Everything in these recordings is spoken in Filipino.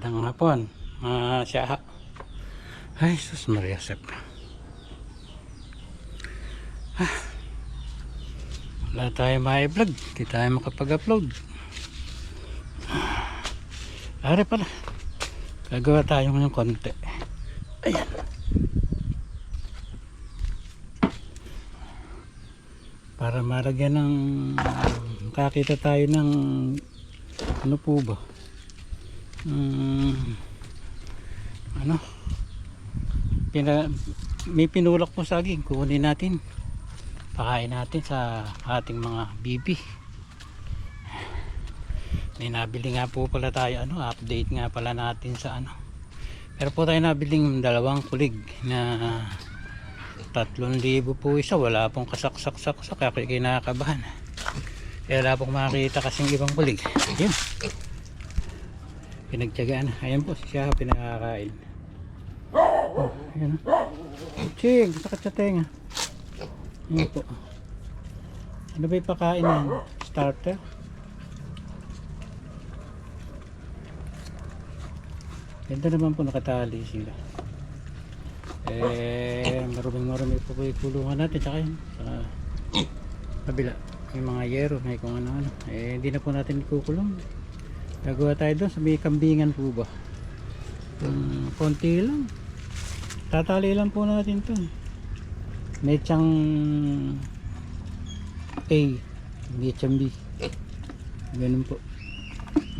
Magandang hapon. Ah, siya. Ay, sus Maria Sep. Ah. Wala tayo ma-vlog. Hindi tayo makapag-upload. Ah. Are pala. Gagawa tayo ng konti. Ayan. Para malagyan ng makakita tayo ng ano po ba? Mm, ano? Pina, may pinulak po saging. Kukunin natin. Pakain natin sa ating mga bibi. May nabili nga po pala tayo. Ano, update nga pala natin sa ano. Pero po tayo nabiling dalawang kulig na tatlong libo po isa. Wala pong kasaksak-saksak. Kaya kinakabahan. Kaya wala pong makakita kasing ibang kulig. Yun pinagtyagaan. Ayan po siya pinakakain. Oh, ayan chig sakit sa tenga? Ayan po. Ano ba yung pakain yan? Starter? Ganda naman po nakatali sila. Eh maruming marumi po po yung kulungan natin tsaka yun sa kabila. May mga yero may kung ano ano eh hindi na po natin kukulong Gagawa tayo doon sa may kambingan po ba? Um, konti lang. Tatali lang po natin to. Mechang A. Mechang B. Ganun po.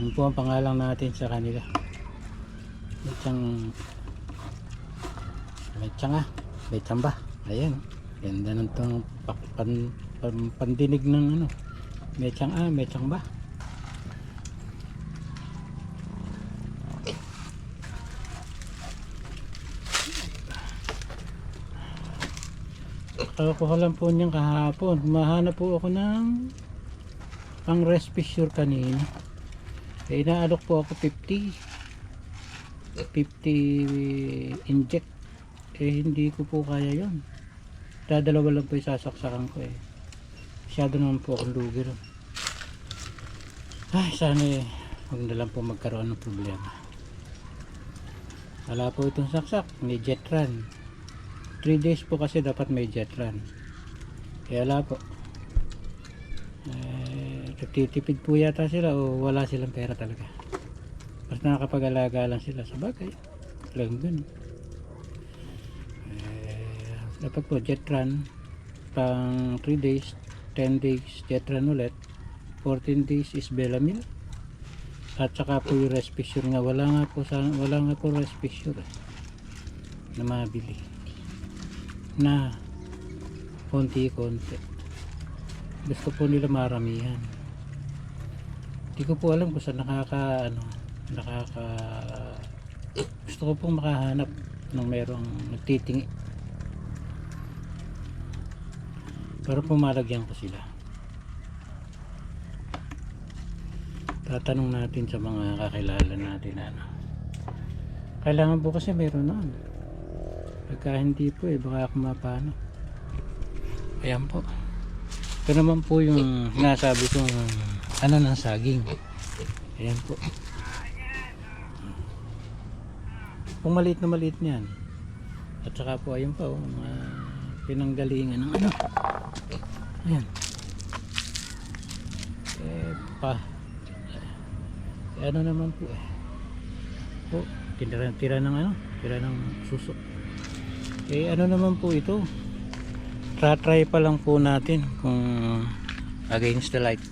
Yun po ang pangalan natin sa kanila. Mechang Mechang ah. Mechang ba? Ayan. Ganda ng itong pan, pandinig ng ano. Mechang A, Mechang ba? Kakuha lang po niyan kahapon. Mahanap po ako ng pang rest fissure kanina. Eh, inaalok po ako 50. 50 inject. Eh, hindi ko po kaya yon. Dadalawa lang po yung sasaksakan ko eh. Masyado naman po akong lugi ron. Ay, sana eh. Huwag na lang po magkaroon ng problema. Wala po itong saksak. May jet run. 3 days po kasi dapat may jet run. Kaya wala po. Eh, nagtitipid po yata sila o wala silang pera talaga. Basta nakapag-alaga lang sila sa bagay. Lang dun eh, dapat po jet run pang 3 days 10 days jet run ulit. 14 days is Belamil. At saka po yung rest fissure nga. Wala nga po sa, wala nga po rest eh, na mabili na konti-konti. Gusto po nila maramihan. Hindi ko po alam kung saan nakaka ano nakaka gusto ko pong makahanap ng merong nagtitingi. Para pumalagyan ko sila. Tatanong natin sa mga kakilala natin ano. Kailangan po kasi meron ano Pagka hindi po eh, baka ako mapano. Ayan po. Ito naman po yung sinasabi kong ano ng saging. Ayan po. Kung maliit na maliit niyan. At saka po ayun po, mga pinanggalingan ng ano. Ayan. Eh, pa. Eh, ano naman po eh. Po, tira, tira ng ano, tira ng suso. Eh ano naman po ito? Try pa lang po natin kung against the light.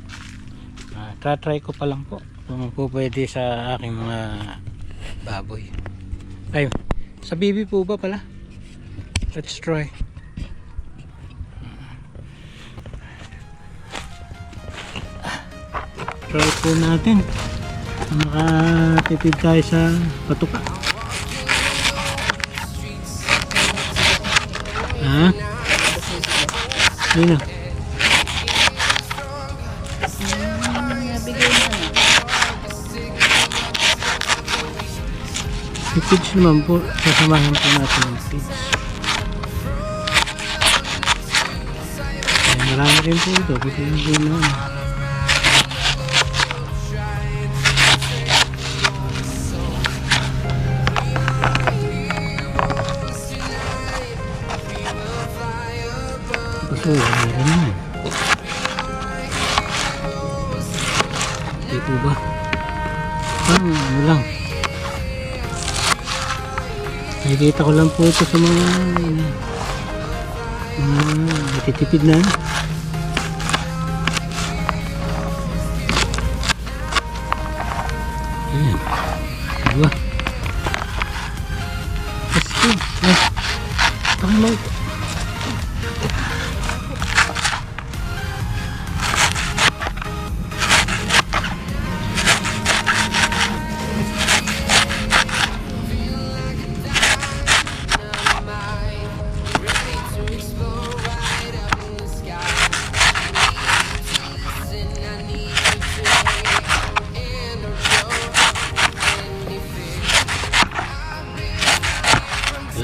Uh, try ko pa lang po kung po pwede sa aking mga baboy. Ay, sa bibi po ba pala? Let's try. Try po natin. Makatipid tayo sa patuka. Ha? Ayun na. Yung pigs naman po, sasamahin po natin yung. Ay, marami rin po ito. Kasi hindi naman. Oh, po ba? Ah, ano lang. Nakikita ko lang po ito sa mga mga natitipid na. Ayan.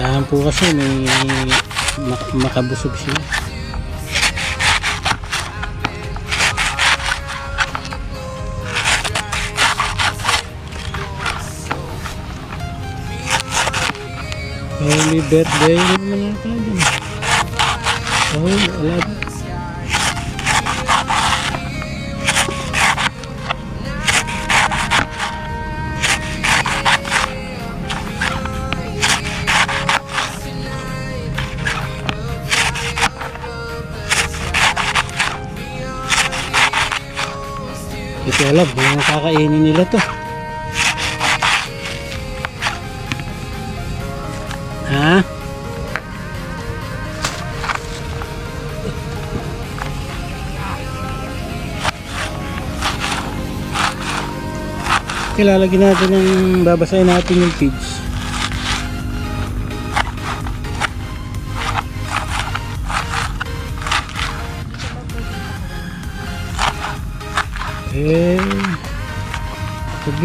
Kailangan po kasi may mak- makabusog siya. Early birthday naman yata dun. Oh, wala ko alam kung kakainin nila to. Ha? Kilalagyan natin ng babasahin natin yung feeds.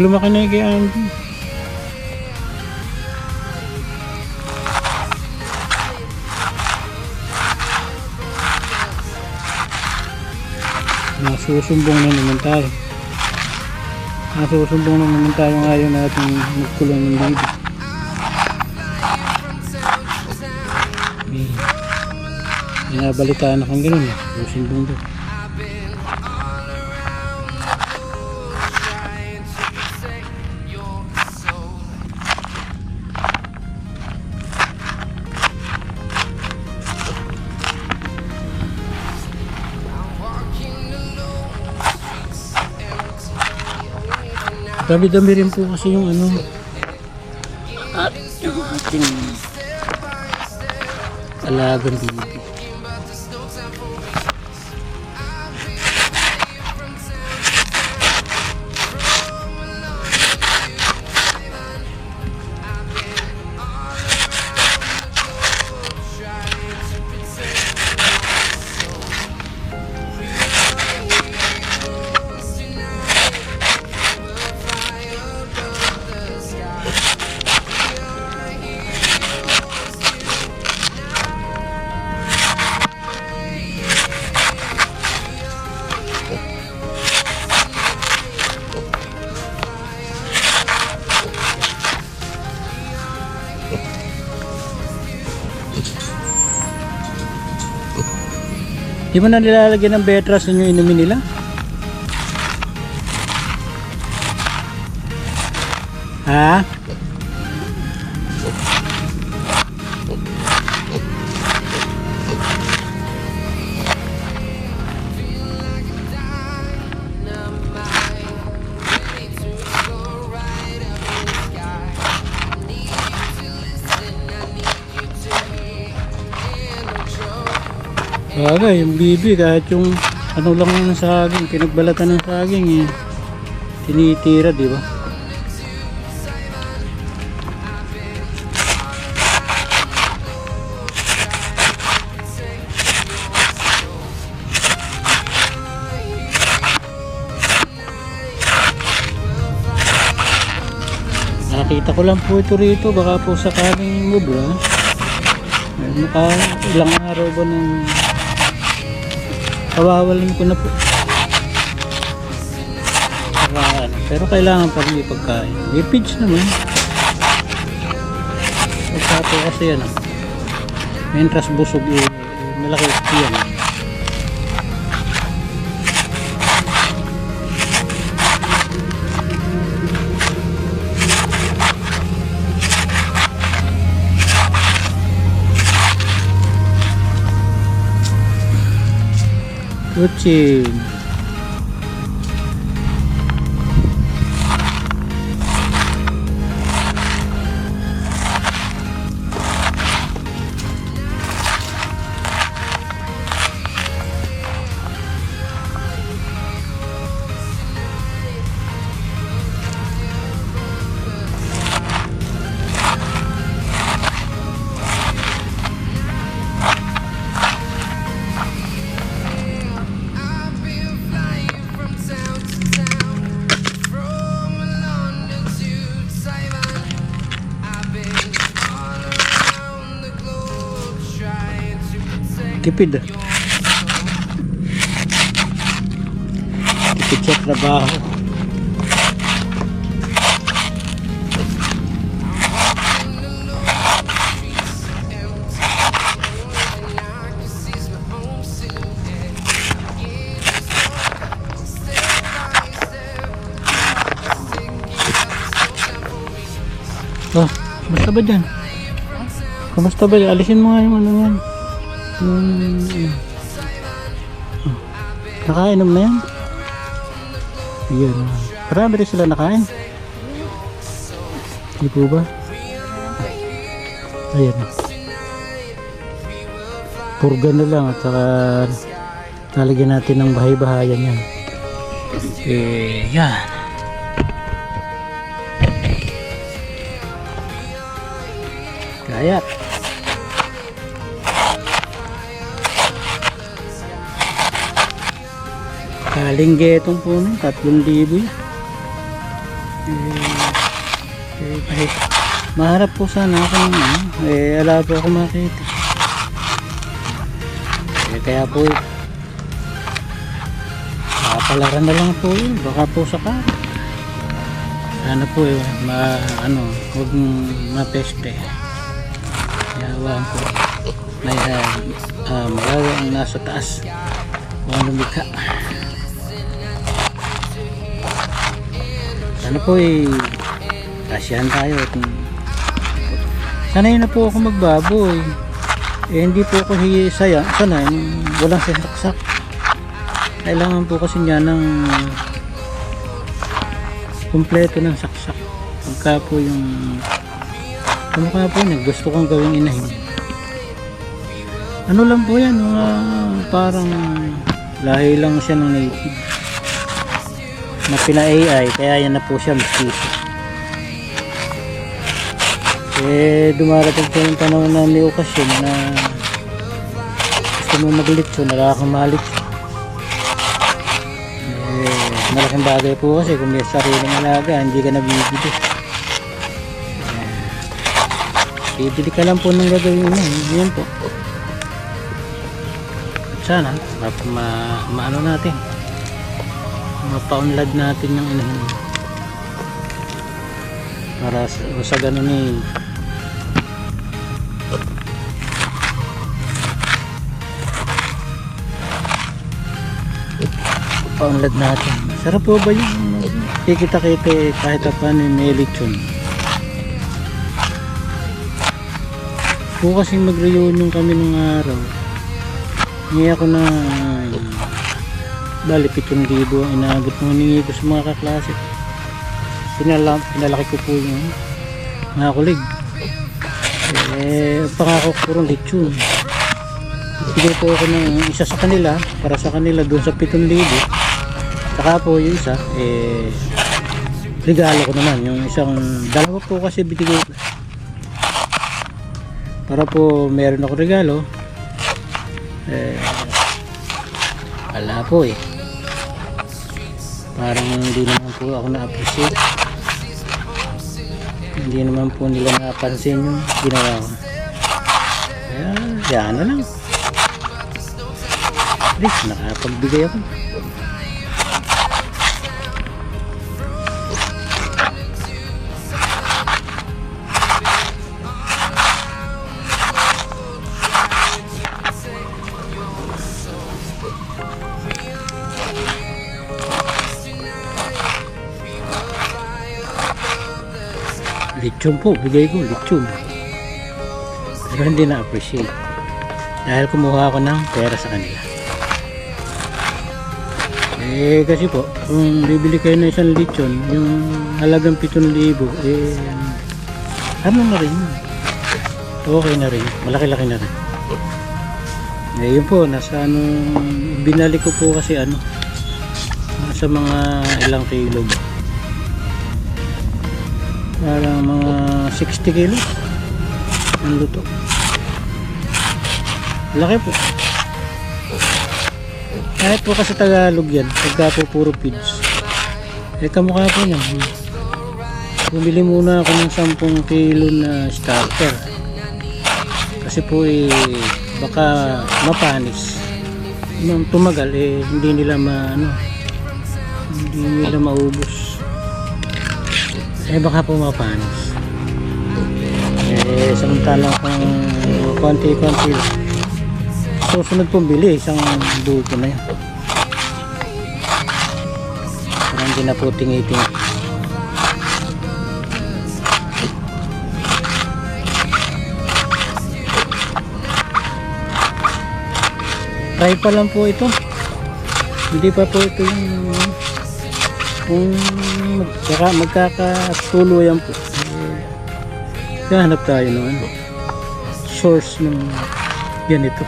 Lumaki na yung kay Andy. Nasusumbong na naman tayo. Nasusumbong na naman tayo ngayon natin magkulong ng baby. Binabalitaan akong ganun eh. Susumbong doon. Dami-dami rin po kasi yung ano at yung ating alagang bibi. Di mo na nilalagyan ng betras yung inumin nila? Ha? Bagay, yung bibi kahit yung ano lang ng saging, pinagbalatan ng saging eh. Tinitira, di ba? Nakita ko lang po ito rito, baka po sakaling mubra. Maka ilang araw ba ng kawawalan ko na po. Ano, pero kailangan pa rin ipagkain. May pigs naman. Kasi yan. ah. Mentras busog eh, malaki yan. 谢。Slow down for me. Oh, basta ba dyan? Kamusta ba? Alisin mo nga yung ano yan. Yung... Oh. Nakainom na yan? Yan. Marami rin sila nakain. Hindi po ba? Ayan. Purga na lang at saka lalagyan natin ng bahay-bahayan yan. Eh, yan. Kalinggetong po nun, tatlong libo yan. Eh, eh, kahit maharap po sana ako ng ano, eh, ala po ako makita. Eh, kaya po, eh, Kapalaran na lang po yun, baka po sa karo. Sana po eh, ma, ano, huwag mapeste. Yawan po. May uh, uh, magawa ang nasa taas. Kung lumikha. Sana po eh, kasiyahan tayo. At, sanay na po ako magbaboy. Eh, hindi po ako hisaya. Sana, yung walang sasaksak. Kailangan po kasi niya ng kumpleto ng saksak. Pagka po yung kamukha po niya, gusto kong gawing inahin. Ano lang po yan, mga parang lahi lang siya ng native. Na pina-AI, kaya yan na po siya mestizo. Eh, dumarating po yung panahon na may okasyon na gusto mo maglitso, nakakamalit eh, malaking bagay po kasi kung may sariling alaga, hindi ka nabibili. Eh, bibili ka lang po ng gagawin mo. Yan po. Sana, ma, ma, maano natin. Mapaunlad natin yung inahin. Para sa, sa ganun eh, paunlad natin. Sarap po ba yung kikita-kita eh, kahit pa paano may lechon. Po kasi mag-reunion kami nung araw. Hindi ako na bali 7,000 ang inaabot ng hiningi ko mga kaklase. Pinala, pinalaki ko po yung mga kulig. Eh, pangako ko rin lechon. Bigay po ako ng isa sa kanila para sa kanila doon sa 7,000 Saka po yung isa, eh, regalo ko naman. Yung isang, dalawa po kasi binigay ko. Para po meron ako regalo. Eh, wala po eh. Parang hindi naman po ako na-appreciate. Hindi naman po nila napansin yung ginawa ko. Kaya, yan na lang. At least, nakapagbigay ako. Lechon po, bigay ko, lechon. Pero hindi na-appreciate. Dahil kumuha ako ng pera sa kanila. Eh kasi po, kung bibili kayo ng isang lechon, yung halagang 7,000, eh ano na rin. Okay na rin. Malaki-laki na rin. Eh po, nasa ano, binalik ko po kasi ano, nasa mga ilang kilo ba. Parang mga 60 kilo ang luto. Laki po. Kahit po kasi Tagalog yan, pagka po puro feeds. Eh kamukha po yan. Bumili muna ako ng 10 kilo na starter. Kasi po eh, baka mapanis. Nung tumagal eh, hindi nila ma, ano, hindi nila maubos. Eh baka po mapanis. Eh, samantalang kung konti-konti. Susunod pong bili, isang buko na yan. Parang hindi na po tingi-tingi. Try pa lang po ito. Hindi pa po ito yung kung magkaka, magkakatuluyan po. Eh, hanap tayo ng ano, source ng ganito.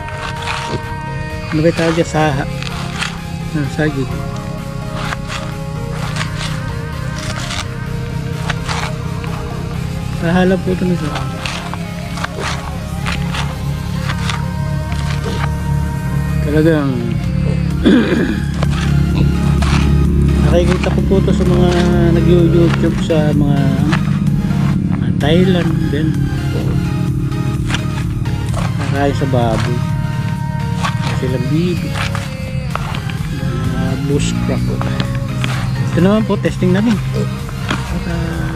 Ano ba tawag dyan? Saha. Ah, sagig. Kahalap po ito nito. Talagang nakikita ko po ito sa mga nag-youtube sa mga, mga Thailand din. Kakain sa baboy silang bibi uh, bush crop ito naman po testing natin at uh,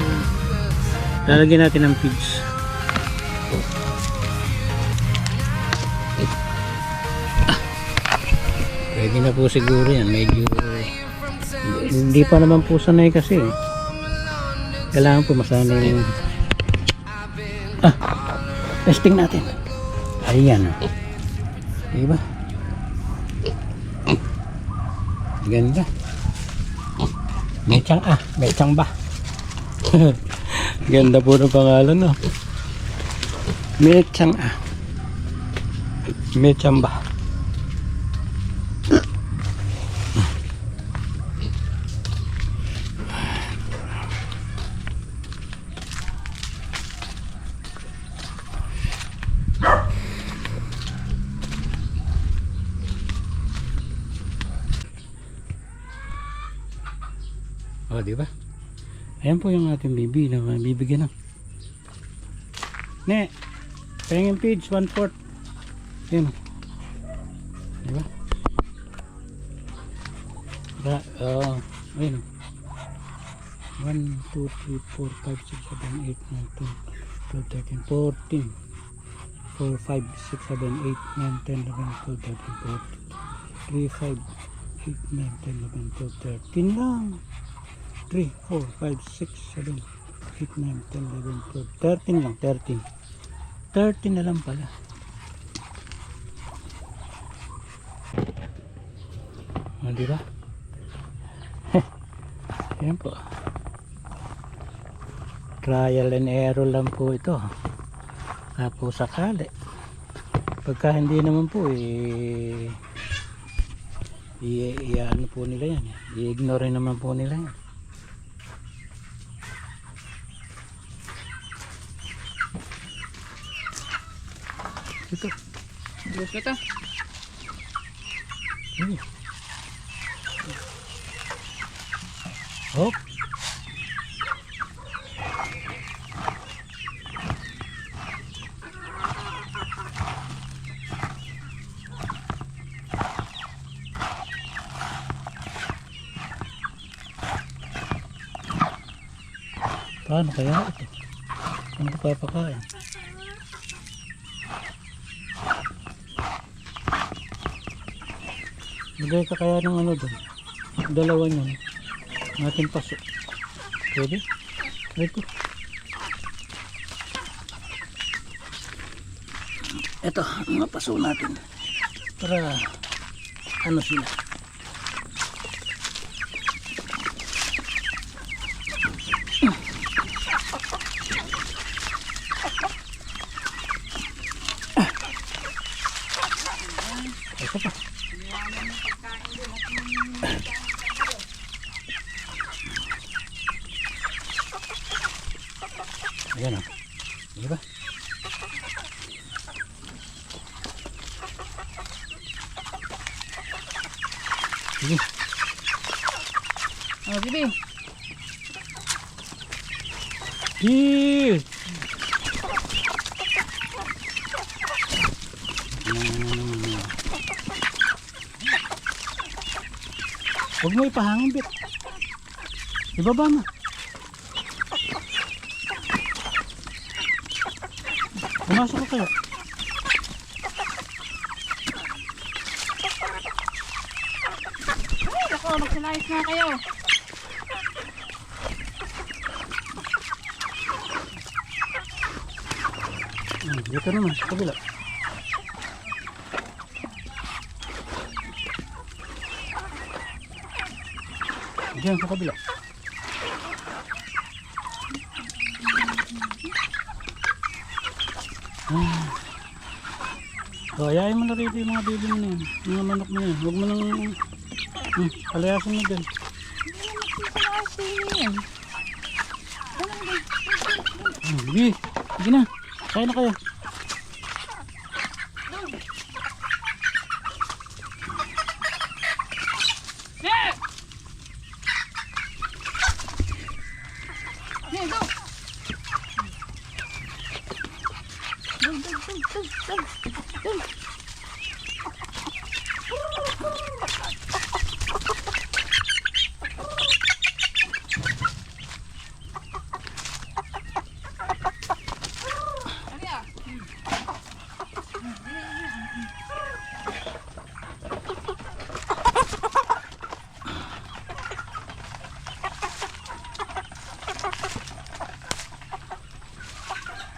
lalagyan natin ng feeds Ah. pwede na po siguro yan medyo hindi pa naman po sanay kasi kailangan po masanay yung ah testing natin ayan diba Ganda. Mechang ah, mechang ba? Ganda po ng pangalan no. Mechang ah. Mechang ba? Oh, di ba? Ayan po yung ating bibi na bibigyan ng. Ne, pengin page, one fourth. Ayan. Di ba? Ba, uh, ayun. 1, 2, 3, 4, 5, 6, 7, 8, 9, 10, 12, 13, 14. 4, 5, 6, 7, 8, 9, 10, 11, 12, 13, 14. 3, 5, 8, 9, 10, 11, 12, 13 lang. 3, 4, 5, 6, 7, 8, 9, 10, 11, 12, 13 lang, 13. 13 na lang pala. O, di ba? Yan po. Trial and error lang po ito. Tapos sakali. Pagka hindi naman po, eh, i, i ano po nila yan. I-ignore naman po nila yan. Ito. Diyos ko to. Hmm. Hop. Paano kaya ito? Ano ito papakain? Lagay ka kaya ng ano doon? Dalawa niyan. Natin paso. Pwede? Pwede. Ito, mga paso natin. Para ano sila. Ito pa. Ayan o. Di ba? Sige. Oh, Bibi. Here! Huwag mo ipahangin, Bit. Ibaba mo. Pumasok ka kaya. Ay, ako, magsalayas na kayo. Dito naman, sa kabila. Diyan, sa kabila. Ah. Oh, ayayin mo na rito yung mga baby mo na yan. Mga manok mo na yan. Huwag mo nang... Hmm, palayasin mo yun. Hmm, Sige, sige na. Kaya na kayo.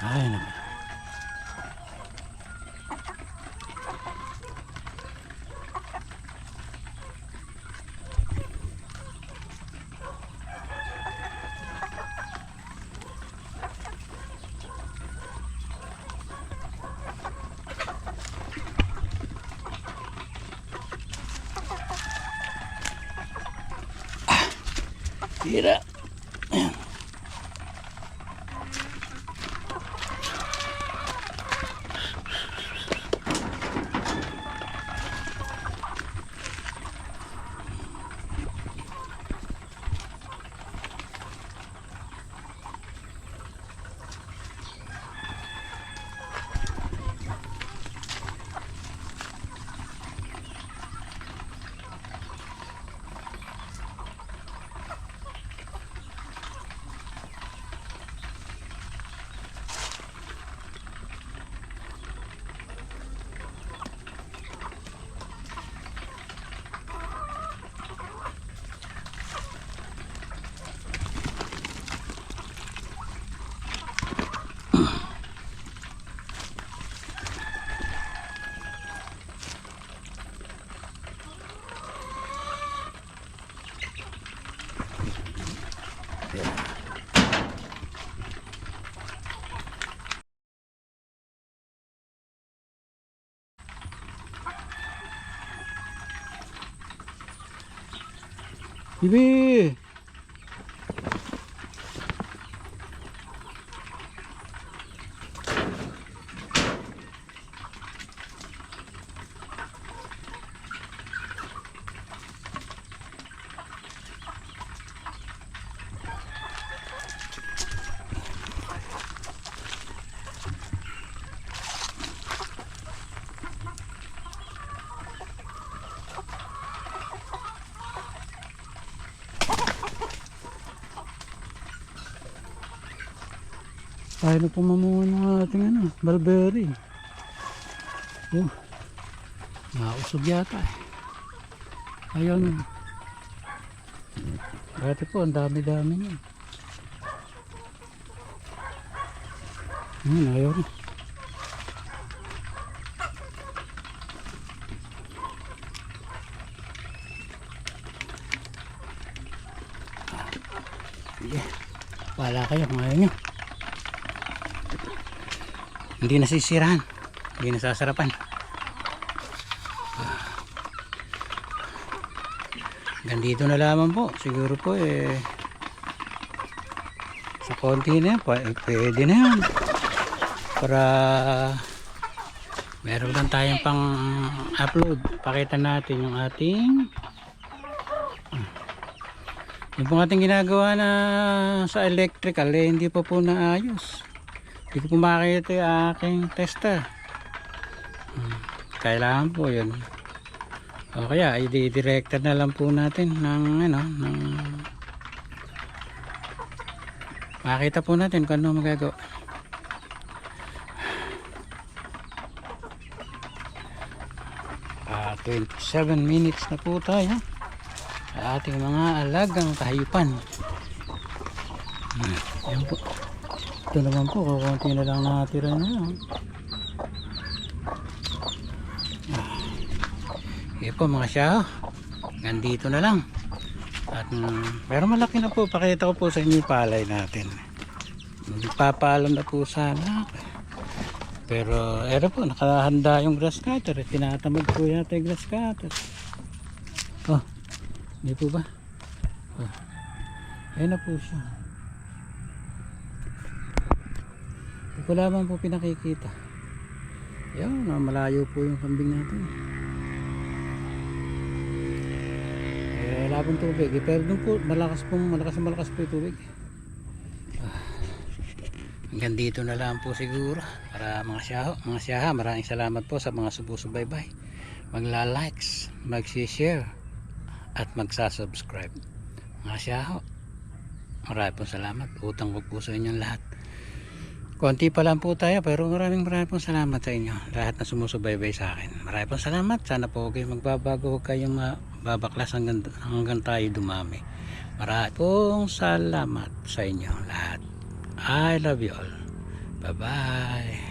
Ay, naku. Tira. Bibi! Tayo na pumamunga ng ating ano, mulberry. Oh, nausog yata eh. Ayun. Dati po, ang dami-dami niya. Hmm, ayaw na. Sige. Wala kayo kung ayaw nyo. Hindi nasisirahan. Hindi nasasarapan. Ah. Gandito na lamang po. Siguro po eh sa konti na yan, eh, pwede na yan. Para meron lang tayong pang upload. Pakita natin yung ating yung pong ating ginagawa na sa electrical eh, hindi pa po naayos. Hindi ko makita yung aking tester. Hmm, Kailangan po yun. O kaya, i-director na lang po natin ng ano, ng makita po natin kung ano magagawa. Ah, 27 minutes na po tayo sa ating mga alagang kahayupan. Hmm, Yan po. Ito naman po, kukunti na lang natira na yun. Sige po mga siya. Nandito na lang. At mm, pero malaki na po. Pakita ko po sa inyo yung palay natin. Hindi na po sana. Pero ero po, nakahanda yung grass cutter. Tinatamad po yata yung grass cutter. Oh, hindi po ba? Oh. Ayun na po siya. Ko lamang po pinakikita. Yan, na malayo po yung kambing natin. Eh, wala pong tubig. Eh, pero doon po, malakas pong, malakas na malakas po yung tubig. Ah, hanggang dito na lang po siguro. Para mga siyaho, mga siyaha, maraming salamat po sa mga subusubaybay. Magla-likes, mag-share, at magsa-subscribe. Mga siyaho, maraming po salamat. Utang ko po sa inyong lahat. Konti pa lang po tayo pero maraming maraming pong salamat sa inyo. Lahat na sumusubaybay sa akin. Maraming pong salamat. Sana po kayo magbabago. Huwag kayong mababaklas hanggang, hanggang tayo dumami. Maraming pong salamat sa inyo lahat. I love you all. Bye bye.